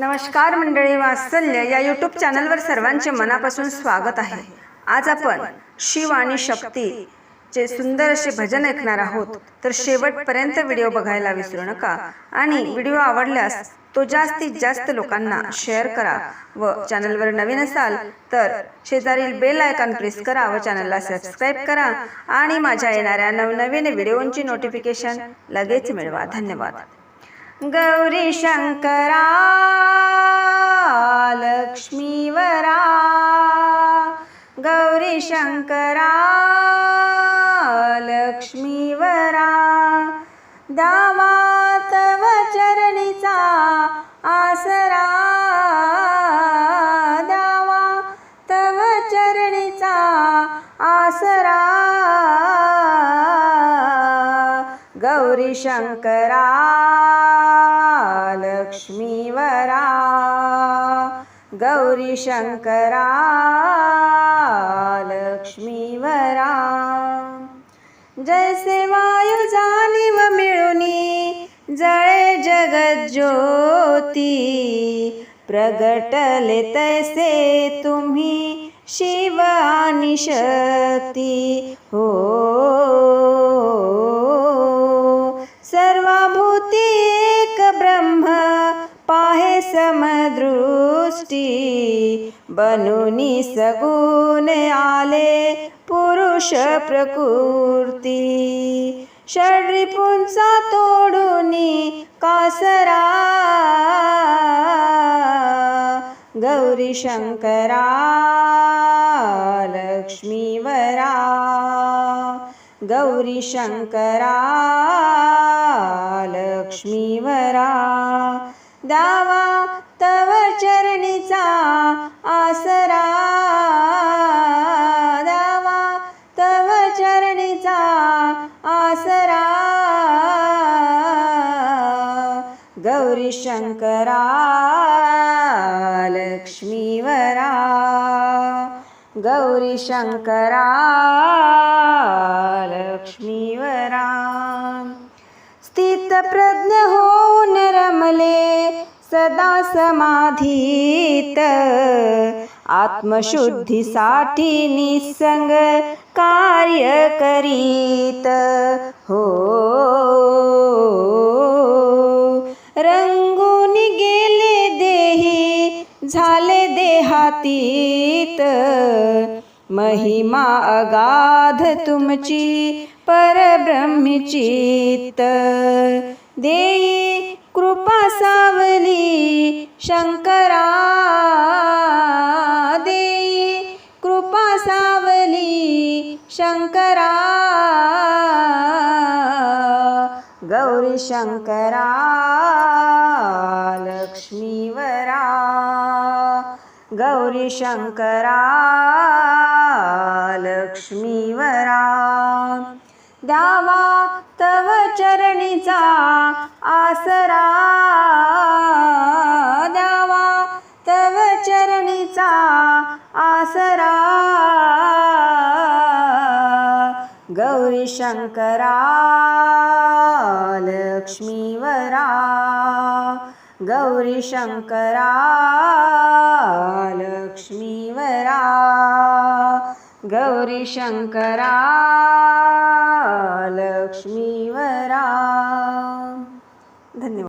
नमस्कार मंडळी वात्सल्य या यूट्यूब चॅनलवर सर्वांचे मनापासून स्वागत आहे. आज आपण शिव आणि शक्ती चे सुंदर असे भजन ऐकणार आहोत. तर शेवटपर्यंत व्हिडिओ बघायला विसरू नका आणि व्हिडिओ आवडल्यास तो जास्तीत जास्त लोकांना शेअर करा व चॅनलवर नवीन असाल तर शेजारील बेल आयकॉन प्रेस करा व चॅनलला सबस्क्राईब करा आणि माझ्या येणाऱ्या नवनवीन व्हिडिओंची नोटिफिकेशन लगेच मिळवा. धन्यवाद. गौरी शंकरा आसरा गौरी शंकरा लक्ष्मीवरा गौरी शंकरा लक्ष्मीवरा। जैसे वायू जाणीव मिळुनी जळे जगज्योती प्रगटले तैसे तुम्ही शिव आणि शक्ती हो. सर्वभूती एक ब्रह्म पाहे समदृष्टी. बनूनी सगुण आले पुरुष प्रकृती. षड्रिपुंचा तोडूनी कासरा गौरी शंकरा लक्ष्मीवरा गौरी शंकरा लक्ष्मीवरा दावा गौरी शंकरा लक्ष्मीवरा गौरी शंकरा लक्ष्मीवरा स्थित प्रज्ञ होऊन रमले सदा समाधीत। आत्मशुद्धीसाठी निसंग कार्य करीत। हो रंगून गेले देही झाले देहातीत. महिमा अगाध तुमची परब्रह्मचित देई कृपा सावली शंकरा. देई कृपा सावली शंकरा. गौरी शंकरा. गौरी शंकरा लक्ष्मीवरा द्यावा तव चरणीचा आसरा. द्यावा तव चरणीचा आसरा. गौरी शंकरा लक्ष्मीवरा गौरी शंकरा लक्ष्मीवरा गौरी शंकरा लक्ष्मीवरा धन्यवाद।